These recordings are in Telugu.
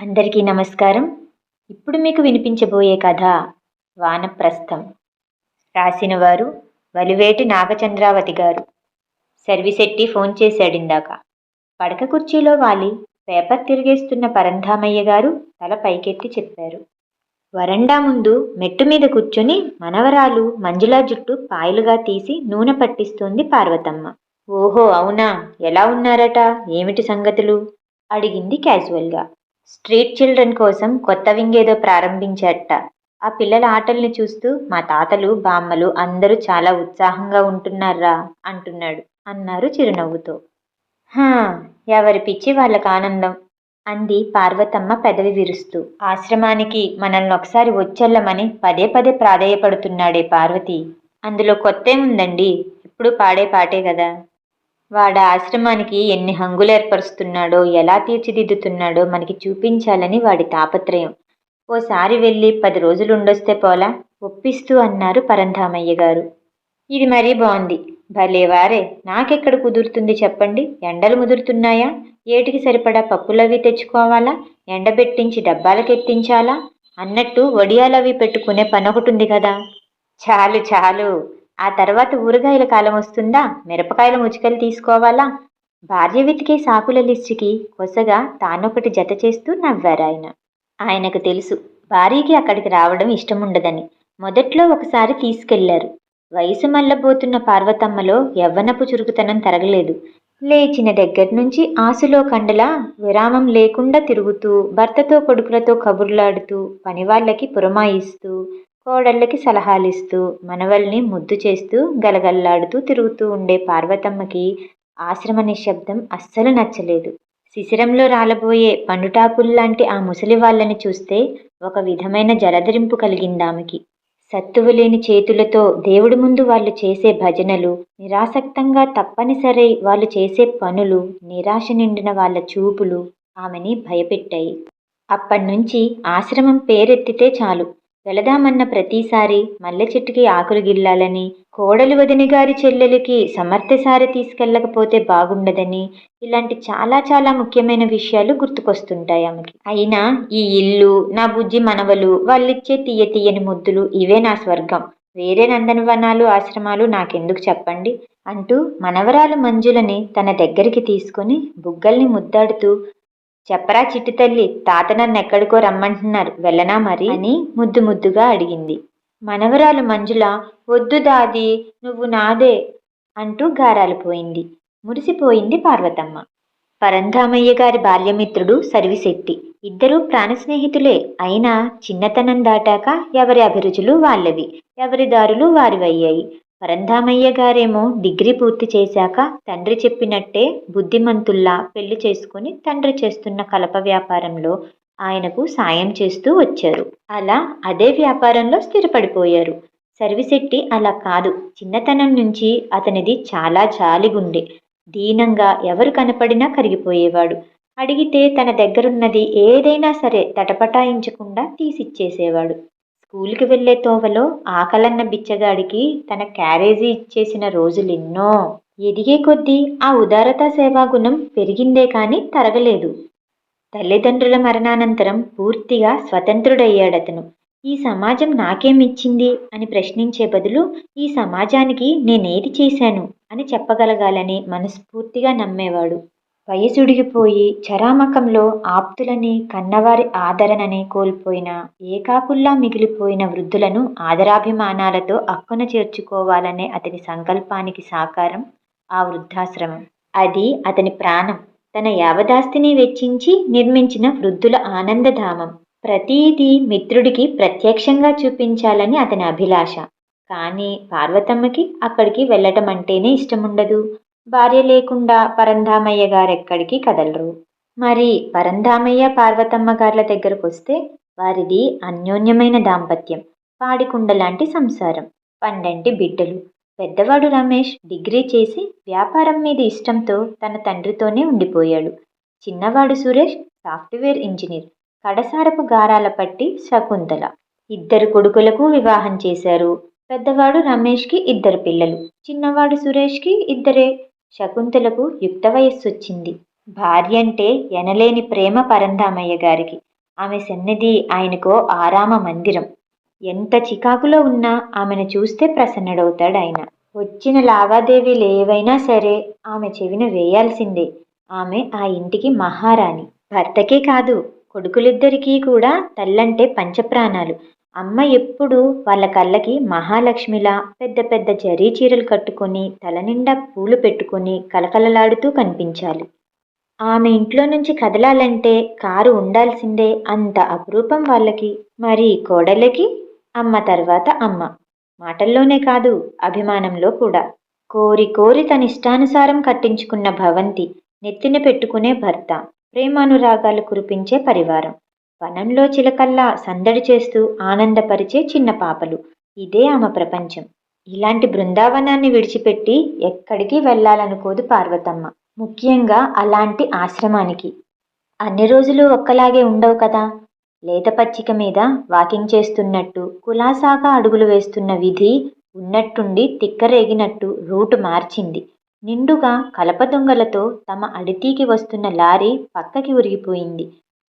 అందరికీ నమస్కారం. ఇప్పుడు మీకు వినిపించబోయే కథ వానప్రస్థం. రాసిన వారు వలివేటి నాగచంద్రావతి గారు. సర్విసెట్టి ఫోన్ చేశాడు ఇందాక. పడక కుర్చీలో వాలి పేపర్ తిరిగేస్తున్న పరంధామయ్య గారు తల పైకెత్తి చెప్పారు. వరండా ముందు మెట్టు మీద కూర్చొని మనవరాలు మంజులా జుట్టు పాయలుగా తీసి నూనె పట్టిస్తోంది పార్వతమ్మ. ఓహో అవునా? ఎలా ఉన్నారట? ఏమిటి సంగతులు? అడిగింది క్యాజువల్గా స్ట్రీట్ చిల్డ్రన్ కోసం కొత్త వింగేదో ప్రారంభించారట. ఆ పిల్లల ఆటల్ని చూస్తూ మా తాతలు బామ్మలు అందరూ చాలా ఉత్సాహంగా ఉంటున్నారా అంటున్నాడు అన్నారు చిరునవ్వుతో. హా ఎవరి పిచ్చి వాళ్ళకు ఆనందం అంది పార్వతమ్మ పెదవి విరుస్తూ. ఆశ్రమానికి మనల్ని ఒకసారి వచ్చెళ్ళమని పదే పదే ప్రాధేయపడుతున్నాడే పార్వతి. అందులో కొత్తేముందండి ఇప్పుడు పాడే పాటే కదా. వాడ ఆశ్రమానికి ఎన్ని హంగులు ఏర్పరుస్తున్నాడో ఎలా తీర్చిదిద్దుతున్నాడో మనకి చూపించాలని వాడి తాపత్రయం. ఓసారి వెళ్ళి పది రోజులు ఉండొస్తే పోలా? ఒప్పిస్తూ అన్నారు పరంధామయ్య గారు. ఇది మరీ బాగుంది భలేవారే నాకెక్కడ కుదురుతుంది చెప్పండి? ఎండలు ముదురుతున్నాయా? ఏటికి సరిపడా పప్పులవి తెచ్చుకోవాలా? ఎండబెట్టించి డబ్బాలకెత్తించాలా అన్నట్టు వడియాలవి పెట్టుకునే పని ఒకటి ఉంది కదా. చాలు చాలు. ఆ తర్వాత ఊరగాయల కాలం వస్తుందా? మిరపకాయల ముచికలు తీసుకోవాలా? భార్య వెతికే సాకుల లిస్టుకి కొసగా తానొకటి జత చేస్తూ నవ్వారు ఆయన. ఆయనకు తెలుసు భార్యకి అక్కడికి రావడం ఇష్టం ఉండదని మొదట్లో ఒకసారి తీసుకెళ్ళారు. వయసు మల్లబోతున్న పార్వతమ్మలో యవ్వనపు చురుకుతనం తరగలేదు. లేచిన దగ్గర నుంచి ఆశలో కండలా విరామం లేకుండా తిరుగుతూ భర్తతో కొడుకులతో కబుర్లాడుతూ పనివాళ్ళకి పురమాయిస్తూ కోడళ్ళకి సలహాలిస్తూ మనవల్ని ముద్దు చేస్తూ గలగల్లాడుతూ తిరుగుతూ ఉండే పార్వతమ్మకి ఆశ్రమ నిశ్శబ్దం అస్సలు నచ్చలేదు. శిశిరంలో రాలబోయే పండుటాకుల్లాంటి ఆ ముసలి వాళ్ళని చూస్తే ఒక విధమైన జలధరింపు కలిగిందామెకి సత్తువు లేని చేతులతో దేవుడి ముందు వాళ్ళు చేసే భజనలు నిరాసక్తంగా తప్పనిసరై వాళ్ళు చేసే పనులు నిరాశ నిండిన వాళ్ళ చూపులు ఆమెని భయపెట్టాయి. అప్పటినుంచి ఆశ్రమం పేరెత్తితే చాలు. వెళదామన్న ప్రతిసారి మల్లె చెట్టుకి ఆకులు గిల్లాలని కోడలి వదిన గారి చెల్లెలకి సమర్థసారి తీసుకెళ్ళకపోతే బాగుండదని ఇలాంటి చాలా చాలా ముఖ్యమైన విషయాలు గుర్తుకొస్తుంటాయి ఆమెకి. అయినా ఈ ఇల్లు నా బుజ్జి మనవలు వాళ్ళిచ్చే తీయ తీయని ముద్దులు ఇవే నా స్వర్గం. వేరే నందనవనాలు ఆశ్రమాలు నాకెందుకు చెప్పండి? అంటూ మనవరాలు మంజులని తన దగ్గరికి తీసుకొని బుగ్గల్ని ముద్దాడుతూ చెప్పరా చిట్టి తల్లి తాత నన్ను ఎక్కడికో రమ్మంటున్నారు. వెళ్ళనా మరి? అని ముద్దు ముద్దుగా అడిగింది. మనవరాలు మంజుల వద్దు దాది నువ్వు నాదే అంటూ గారాలిపోయింది మురిసిపోయింది పార్వతమ్మ. పరంధామయ్య గారి బాల్యమిత్రుడు సర్విశెట్టి. ఇద్దరూ ప్రాణ స్నేహితులే. అయినా చిన్నతనం దాటాక ఎవరి అభిరుచులు వాళ్ళవి. ఎవరి దారులు వారివయ్యాయి. పరంధామయ్య గారేమో డిగ్రీ పూర్తి చేశాక తండ్రి చెప్పినట్టే బుద్ధిమంతుల్లా పెళ్ళి చేసుకుని తండ్రి చేస్తున్న కలప వ్యాపారంలో ఆయనకు సాయం చేస్తూ వచ్చారు. అలా అదే వ్యాపారంలో స్థిరపడిపోయారు. సర్విశెట్టి అలా కాదు. చిన్నతనం నుంచి అతనిది చాలా జాలిగుండె. దీనంగా ఎవరు కనపడినా కరిగిపోయేవాడు. అడిగితే తన దగ్గరున్నది ఏదైనా సరే తటపటాయించకుండా తీసిచ్చేసేవాడు. స్కూల్కి వెళ్ళే తోవలో ఆకలన్న బిచ్చగాడికి తన క్యారేజీ ఇచ్చేసిన రోజులెన్నో. ఎదిగే కొద్దీ ఆ ఉదారతా సేవాగుణం పెరిగిందే కానీ తరగలేదు. తల్లిదండ్రుల మరణానంతరం పూర్తిగా స్వతంత్రుడయ్యాడతను. ఈ సమాజం నాకేమిచ్చింది అని ప్రశ్నించే బదులు ఈ సమాజానికి నేనేది చేశాను అని చెప్పగలగాలని మనస్ఫూర్తిగా నమ్మేవాడు. వయసుడిగిపోయి చరామకంలో ఆప్తులని కన్నవారి ఆదరణని కోల్పోయిన ఏకాకుల్లా మిగిలిపోయిన వృద్ధులను ఆదరాభిమానాలతో అక్కున చేర్చుకోవాలనే అతని సంకల్పానికి సాకారం ఆ వృద్ధాశ్రమం. అది అతని ప్రాణం. తన యావదాస్తిని వెచ్చించి నిర్మించిన వృద్ధుల ఆనందధామం. ప్రతీది మిత్రుడికి ప్రత్యక్షంగా చూపించాలని అతని అభిలాష. కానీ పార్వతమ్మకి అక్కడికి వెళ్ళటం అంటేనే ఇష్టముండదు. భార్య లేకుండా పరంధామయ్య గారెక్కడికి కదలరు. మరి పరంధామయ్య పార్వతమ్మ గార్ల దగ్గరకు వస్తే వారిది అన్యోన్యమైన దాంపత్యం పాడికుండ లాంటి సంసారం. పండంటి బిడ్డలు. పెద్దవాడు రమేష్ డిగ్రీ చేసి వ్యాపారం మీద ఇష్టంతో తన తండ్రితోనే ఉండిపోయాడు. చిన్నవాడు సురేష్ సాఫ్ట్వేర్ ఇంజనీర్. కడసారపు గారాల పట్టి శకుంతల. ఇద్దరు కొడుకులకు వివాహం చేశారు. పెద్దవాడు రమేష్కి ఇద్దరు పిల్లలు. చిన్నవాడు సురేష్కి ఇద్దరే శకుంతలకు యుక్త వయస్సొచ్చింది. భార్య అంటే ఎనలేని ప్రేమ పరంధామయ్య గారికి. ఆమె సన్నిధి ఆయనకో ఆరామ మందిరం. ఎంత చికాకులో ఉన్నా ఆమెను చూస్తే ప్రసన్నుడవుతాడు ఆయన వచ్చిన లావాదేవీలు ఏవైనా సరే ఆమె చెవిన వేయాల్సిందే. ఆమె ఆ ఇంటికి మహారాణి. భర్తకే కాదు కొడుకులిద్దరికీ కూడా తల్లంటే పంచప్రాణాలు. అమ్మ ఎప్పుడు వాళ్ళ కళ్ళకి మహాలక్ష్మిలా పెద్ద పెద్ద జరీ చీరలు కట్టుకొని తలనిండా పూలు పెట్టుకొని కలకలలాడుతూ కనిపించాలి. ఆమె ఇంట్లో నుంచి కదలాలంటే కారు ఉండాల్సిందే అంత అపురూపం వాళ్ళకి మరి కోడలకి అమ్మ తర్వాత అమ్మ. మాటల్లోనే కాదు అభిమానంలో కూడా. కోరి కోరి తన ఇష్టానుసారం కట్టించుకున్న భవంతి నెత్తిన పెట్టుకునే భర్త ప్రేమానురాగాలు కురిపించే పరివారం. వనంలో చిలకల్లా సందడి చేస్తూ ఆనందపరిచే చిన్న పాపలు. ఇదే ఆమె ప్రపంచం. ఇలాంటి బృందావనాన్ని విడిచిపెట్టి ఎక్కడికి వెళ్ళాలనుకోదు పార్వతమ్మ. ముఖ్యంగా అలాంటి ఆశ్రమానికి. అన్ని రోజులు ఒక్కలాగే ఉండవు కదా? లేత పచ్చిక మీద వాకింగ్ చేస్తున్నట్టు కులాసాగా అడుగులు వేస్తున్న విధి ఉన్నట్టుండి తిక్కరేగినట్టు రూటు మార్చింది. నిండుగా కలప దొంగలతో తమ అడితీకి వస్తున్న లారీ పక్కకి ఉరిగిపోయింది.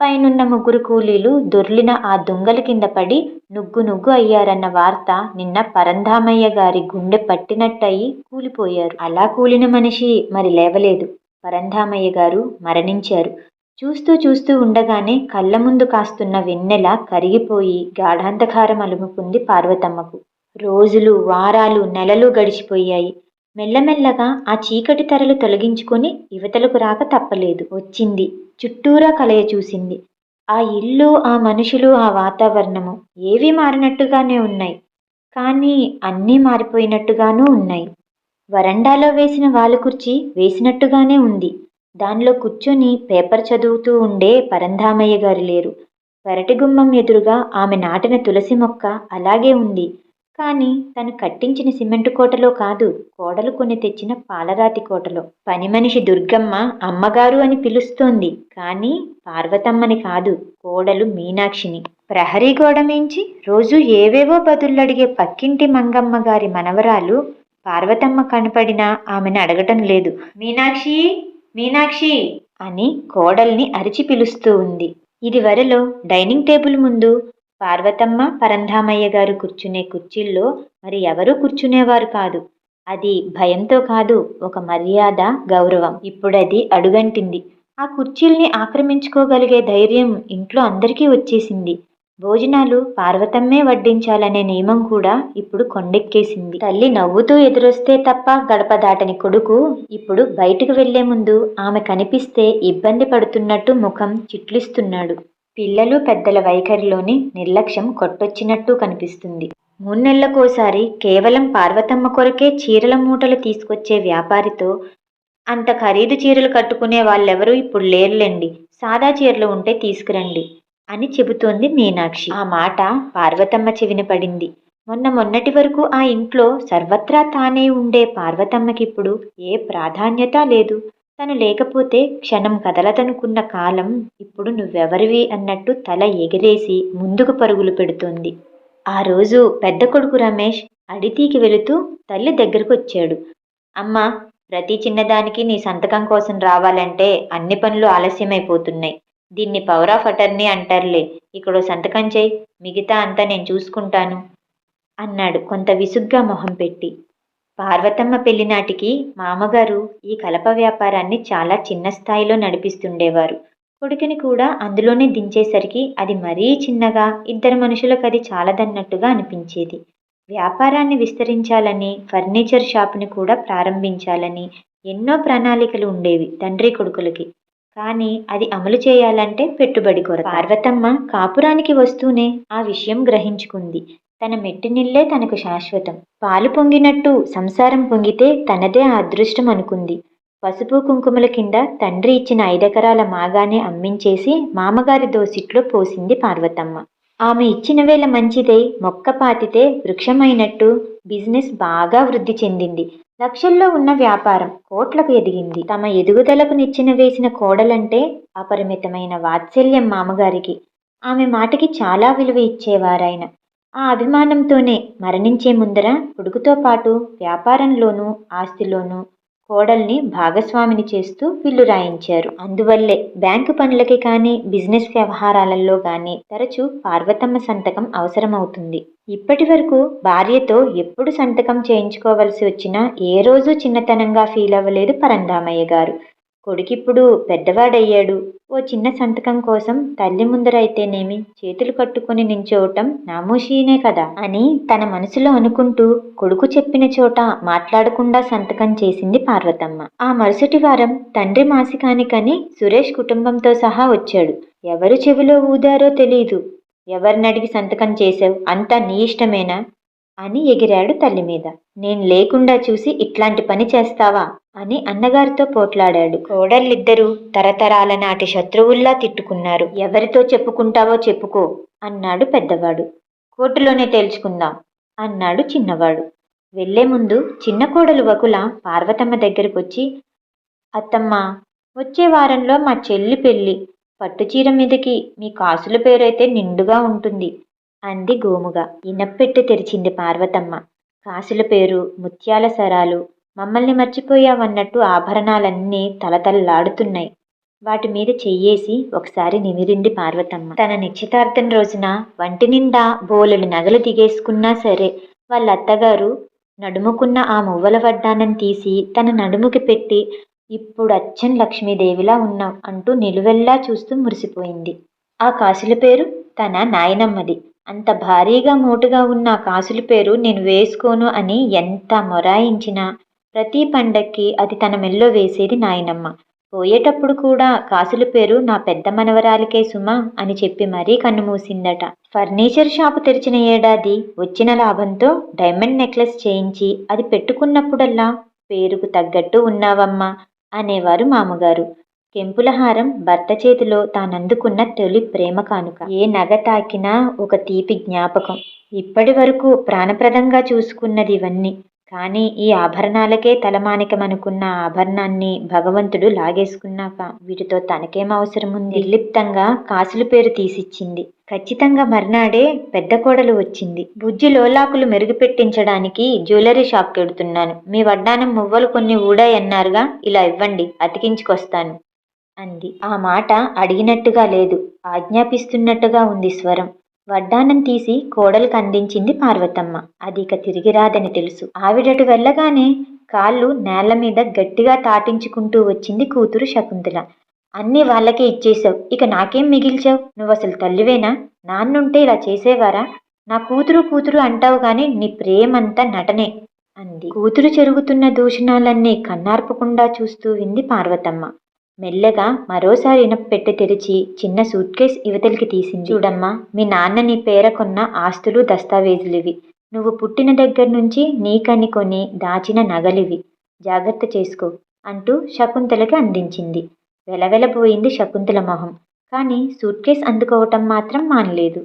పైనున్న ముగ్గురు కూలీలు దొర్లిన ఆ దొంగల కింద పడి నుగ్గు నుగ్గు అయ్యారన్న వార్త నిన్న పరంధామయ్య గారి గుండె పట్టినట్టయి కూలిపోయారు. అలా కూలిన మనిషి మరి లేవలేదు. పరంధామయ్య గారు మరణించారు. చూస్తూ చూస్తూ ఉండగానే కళ్ళ ముందు కాస్తున్న వెన్నెల కరిగిపోయి గాఢాంధకారం అలుముకుంది పార్వతమ్మకు. రోజులు వారాలు నెలలు గడిచిపోయాయి. మెల్లమెల్లగా ఆ చీకటి తెరలు తొలగించుకొని యువతలకు రాక తప్పలేదు. వచ్చింది. చుట్టూరా కలయ చూసింది. ఆ ఇల్లు ఆ మనుషులు ఆ వాతావరణము ఏవి మారినట్టుగానే ఉన్నాయి. కానీ అన్నీ మారిపోయినట్టుగానూ ఉన్నాయి. వరండాలో వేసిన వాలు కుర్చీ వేసినట్టుగానే ఉంది. దానిలో కూర్చొని పేపర్ చదువుతూ ఉండే పరంధామయ్య గారు లేరు. పెరటి గుమ్మం ఎదురుగా ఆమె నాటిన తులసి మొక్క అలాగే ఉంది. కానీ తను కట్టించిన సిమెంటు కోటలో కాదు కోడలు కొని తెచ్చిన పాలరాతి కోటలో. పని మనిషి దుర్గమ్మ అమ్మగారు అని పిలుస్తోంది. కానీ పార్వతమ్మని కాదు కోడలు మీనాక్షిని. ప్రహరీ గోడ మించి రోజు ఏవేవో బదుళ్ళడిగే పక్కింటి మంగమ్మ గారి మనవరాలు పార్వతమ్మ కనపడినా ఆమెను అడగటం లేదు. మీనాక్షి మీనాక్షి అని కోడల్ని అరిచి పిలుస్తూ ఉంది. ఇది వరలో డైనింగ్ టేబుల్ ముందు పార్వతమ్మ పరంధామయ్య గారు కూర్చునే కుర్చీల్లో మరి ఎవరూ కూర్చునేవారు కాదు. అది భయంతో కాదు ఒక మర్యాద గౌరవం. ఇప్పుడది అడుగంటింది. ఆ కుర్చీల్ని ఆక్రమించుకోగలిగే ధైర్యం ఇంట్లో అందరికీ వచ్చేసింది. భోజనాలు పార్వతమ్మే వడ్డించాలనే నియమం కూడా ఇప్పుడు కొండెక్కేసింది. తల్లి నవ్వుతూ ఎదురొస్తే తప్ప గడప దాటని కొడుకు ఇప్పుడు బయటకు వెళ్ళే ముందు ఆమె కనిపిస్తే ఇబ్బంది పడుతున్నట్టు ముఖం చిట్లిస్తున్నాడు. పిల్లలు పెద్దల వైఖరిలోని నిర్లక్ష్యం కొట్టొచ్చినట్టు కనిపిస్తుంది. మూడు నెలలకోసారి కేవలం పార్వతమ్మ కొరకే చీరల మూటలు తీసుకొచ్చే వ్యాపారితో అంత ఖరీదు చీరలు కట్టుకునే వాళ్ళెవరూ ఇప్పుడు లేరులేండి. సాదా చీరలు ఉంటే తీసుకురండి అని చెబుతోంది మీనాక్షి. ఆ మాట పార్వతమ్మ చెవిన పడింది. మొన్న మొన్నటి వరకు ఆ ఇంట్లో సర్వత్రా తానే ఉండే పార్వతమ్మకిప్పుడు ఏ ప్రాధాన్యత లేదు. తను లేకపోతే క్షణం కదలదనుకున్న కాలం ఇప్పుడు నువ్వెవరివి అన్నట్టు తల ఎగిరేసి ముందుకు పరుగులు పెడుతోంది. ఆ రోజు పెద్ద కొడుకు రమేష్ అడితీకి వెళుతూ తల్లి దగ్గరకు వచ్చాడు అమ్మ ప్రతి చిన్నదానికి నీ సంతకం కోసం రావాలంటే అన్ని పనులు ఆలస్యమైపోతున్నాయి. దీన్ని పవర్ ఆఫ్ అటర్నీ అంటారులే. ఇక్కడ సంతకం చేయి. మిగతా అంతా నేను చూసుకుంటాను. అన్నాడు కొంత విసుగ్గా మొహం పెట్టి. పార్వతమ్మ పెళ్ళినాటికి మామగారు ఈ కలప వ్యాపారాన్ని చాలా చిన్న స్థాయిలో నడిపిస్తుండేవారు. కొడుకుని కూడా అందులోనే దించేసరికి అది మరీ చిన్నగా ఇద్దరు మనుషులకు అది చాలదన్నట్టుగా అనిపించేది. వ్యాపారాన్ని విస్తరించాలని ఫర్నిచర్ షాపుని కూడా ప్రారంభించాలని ఎన్నో ప్రణాళికలు ఉండేవి తండ్రి కొడుకులకి. కానీ అది అమలు చేయాలంటే పెట్టుబడి కొర పార్వతమ్మ కాపురానికి వస్తూనే ఆ విషయం గ్రహించుకుంది. తన మెట్టినిల్లే తనకు శాశ్వతం. పాలు పొంగినట్టు సంసారం పొంగితే తనదే ఆ అదృష్టం అనుకుంది. పసుపు కుంకుమల కింద తండ్రి ఇచ్చిన ఐదెకరాల మాగానే అమ్మించేసి మామగారి దోసిట్లో పోసింది పార్వతమ్మ. ఆమె ఇచ్చిన వేళ మంచిదై మొక్క పాతితే వృక్షమైనట్టు బిజినెస్ బాగా వృద్ధి చెందింది. లక్షల్లో ఉన్న వ్యాపారం కోట్లకు ఎదిగింది. తమ ఎదుగుదలకు నిచ్చిన వేసిన కోడలంటే అపరిమితమైన వాత్సల్యం మామగారికి. ఆమె మాటకి చాలా విలువ ఇచ్చేవారాయన. ఆ అభిమానంతోనే మరణించే ముందర కొడుకుతో పాటు వ్యాపారంలోనూ ఆస్తిలోనూ కోడల్ని భాగస్వామిని చేస్తూ పిల్లు రాయించారు. అందువల్లే బ్యాంకు పనులకి కానీ బిజినెస్ వ్యవహారాలలో కానీ తరచూ పార్వతమ్మ సంతకం అవసరమవుతుంది. ఇప్పటి వరకు భార్యతో ఎప్పుడు సంతకం చేయించుకోవలసి వచ్చినా ఏ రోజు చిన్నతనంగా ఫీల్ అవ్వలేదు పరంధామయ్య గారు. కొడుకిప్పుడు పెద్దవాడయ్యాడు. ఓ చిన్న సంతకం కోసం తల్లి ముందరైతేనేమి చేతులు కట్టుకుని నించోవటం నామోషీనే కదా అని తన మనసులో అనుకుంటూ కొడుకు చెప్పిన చోట మాట్లాడకుండా సంతకం చేసింది పార్వతమ్మ. ఆ మరుసటి వారం తండ్రి మాసికానికని సురేష్ కుటుంబంతో సహా వచ్చాడు. ఎవరు చెవిలో ఊదారో తెలీదు. ఎవరినడిగి సంతకం చేసావు అంతా నీ ఇష్టమేనా? అని ఎగిరాడు తల్లి మీద నేను లేకుండా చూసి ఇట్లాంటి పని చేస్తావా? అని అన్నగారితో పోట్లాడాడు. కోడళ్ళిద్దరూ తరతరాల నాటి శత్రువుల్లా తిట్టుకున్నారు. ఎవరితో చెప్పుకుంటావో చెప్పుకో అన్నాడు పెద్దవాడు. కోర్టులోనే తేల్చుకుందాం అన్నాడు చిన్నవాడు. వెళ్ళే ముందు చిన్న కోడలు వకుల పార్వతమ్మ దగ్గరకొచ్చి అత్తమ్మ వచ్చే వారంలో మా చెల్లి పెళ్ళి. పట్టుచీర మీదకి మీ కాసుల పేరైతే నిండుగా ఉంటుంది అంది గోముగా. ఇనప్పెట్టు తెరిచింది పార్వతమ్మ. కాసుల పేరు ముత్యాల సరాలు. మమ్మల్ని మర్చిపోయావన్నట్టు ఆభరణాలన్నీ తలతల్లాడుతున్నాయి. వాటి మీద చెయ్యేసి ఒకసారి నిమిరింది పార్వతమ్మ. తన నిశ్చితార్థం రోజున వంటి నిండా బోలెడు నగలు దిగేసుకున్నా సరే వాళ్ళ అత్తగారు నడుముకున్న ఆ మువ్వల వడ్డానం తీసి తన నడుముకి పెట్టి ఇప్పుడు అచ్చన్ లక్ష్మీదేవిలా ఉన్నాం అంటూ నిలువెల్లా చూస్తూ మురిసిపోయింది. ఆ కాసుల పేరు తన నాయనమ్మది. అంత భారీగా మూటుగా ఉన్న ఆ కాసుల పేరు నేను వేసుకోను అని ఎంత మొరాయించినా ప్రతి పండక్కి అది తన మెల్లో వేసేది నాయనమ్మ. పోయేటప్పుడు కూడా కాసుల పేరు నా పెద్ద మనవరాలికే సుమా అని చెప్పి మరీ కన్నుమూసిందట. ఫర్నిచర్ షాపు తెరిచిన ఏడాది వచ్చిన లాభంతో డైమండ్ నెక్లెస్ చేయించి అది పెట్టుకున్నప్పుడల్లా పేరుకు తగ్గట్టు ఉన్నావమ్మా అనేవారు మామగారు. కెంపుల హారం భర్త చేతిలో తానందుకున్న తొలి ప్రేమ కానుక. ఏ నగ తాకినా ఒక తీపి జ్ఞాపకం. ఇప్పటి వరకు ప్రాణప్రదంగా చూసుకున్నది ఇవన్నీ. కానీ ఈ ఆభరణాలకే తలమానికమనుకున్న ఆభరణాన్ని భగవంతుడు లాగేసుకున్నాక వీటితో తనకేం అవసరం ఉంది నిర్లిప్తంగా కాసుల పేరు తీసిచ్చింది. ఖచ్చితంగా మర్నాడే పెద్ద కోడలు వచ్చింది. బుజ్జి లోలాకులు మెరుగుపెట్టించడానికి జ్యువెలరీ షాప్కి వెడుతున్నాను. మీ వడ్డానం మువ్వలు కొన్ని ఊడాయన్నారుగా ఇలా ఇవ్వండి అతికించుకొస్తాను అంది. ఆ మాట అడిగినట్టుగా లేదు. ఆజ్ఞాపిస్తున్నట్టుగా ఉంది స్వరం. వడ్డానం తీసి కోడలు అందించింది పార్వతమ్మ. అది ఇక తిరిగి రాదని తెలుసు. ఆవిడటు వెళ్ళగానే కాళ్ళు నేల మీద గట్టిగా తాటించుకుంటూ వచ్చింది కూతురు శకుంతల. అన్నీ వాళ్ళకే ఇచ్చేసావు ఇక నాకేం మిగిల్చావు? నువ్వు అసలు తల్లివేనా? నాన్నుంటే ఇలా చేసేవారా? నా కూతురు కూతురు అంటావు గాని నీ ప్రేమంతా నటనే అంది. కూతురు చెరుగుతున్న దూషణాలన్నీ కన్నార్పకుండా చూస్తూ వింది పార్వతమ్మ. మెల్లగా మరోసారి ఇనపెట్టె తెరిచి చిన్న సూట్ కేస్ యువతలికి తీసింది. చూడమ్మా మీ నాన్న నీ పేర కొన్న ఆస్తులు దస్తావేజులివి. నువ్వు పుట్టిన దగ్గర నుంచి నీకని కొని దాచిన నగలివి. జాగ్రత్త చేసుకో అంటూ శకుంతలకి అందించింది. వెలవెలపోయింది శకుంతల మొహం. కానీ సూట్ కేస్ అందుకోవటం మాత్రం మానలేదు.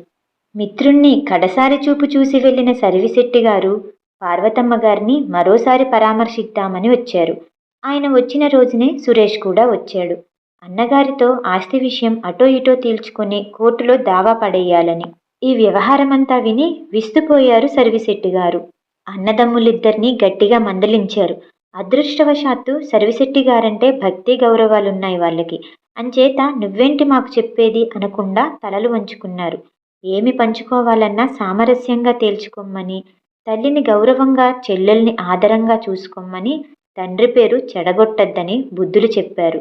మిత్రుణ్ణి కడసారి చూపు చూసి వెళ్ళిన సరివిశెట్టి గారు పార్వతమ్మ గారిని మరోసారి పరామర్శిద్దామని వచ్చారు. ఆయన వచ్చిన రోజునే సురేష్ కూడా వచ్చాడు. అన్నగారితో ఆస్తి విషయం అటో ఇటో తేల్చుకొని కోర్టులో దావా పడేయాలని. ఈ వ్యవహారమంతా విని విస్తుపోయారు సర్విశెట్టి గారు. అన్నదమ్ములిద్దరినీ గట్టిగా మందలించారు. అదృష్టవశాత్తు సర్విశెట్టి గారంటే భక్తి గౌరవాలున్నాయి వాళ్ళకి. అంచేత నువ్వేంటి మాకు చెప్పేది అనకుండా తలలు వంచుకున్నారు. ఏమి పంచుకోవాలన్నా సామరస్యంగా తేల్చుకోమని తల్లిని గౌరవంగా చెల్లెల్ని ఆదరంగా చూసుకోమని తండ్రి పేరు చెడగొట్టద్దని బుద్ధులు చెప్పారు.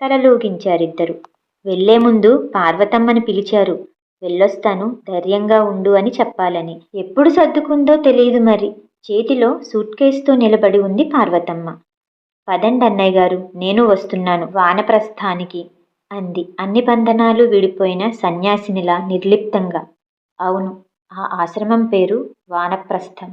తలలూగించారిద్దరు. వెళ్ళే ముందు పార్వతమ్మని పిలిచారు. వెళ్ళొస్తాను ధైర్యంగా ఉండు అని చెప్పాలని. ఎప్పుడు సర్దుకుందో తెలియదు మరి. చేతిలో సూట్ కేసుతో నిలబడి ఉంది పార్వతమ్మ. పదండి అన్నయ్య గారు నేను వస్తున్నాను వానప్రస్థానికి అంది. అన్ని బంధనాలు విడిపోయిన సన్యాసినిలా నిర్లిప్తంగా. అవును ఆ ఆశ్రమం పేరు వానప్రస్థం.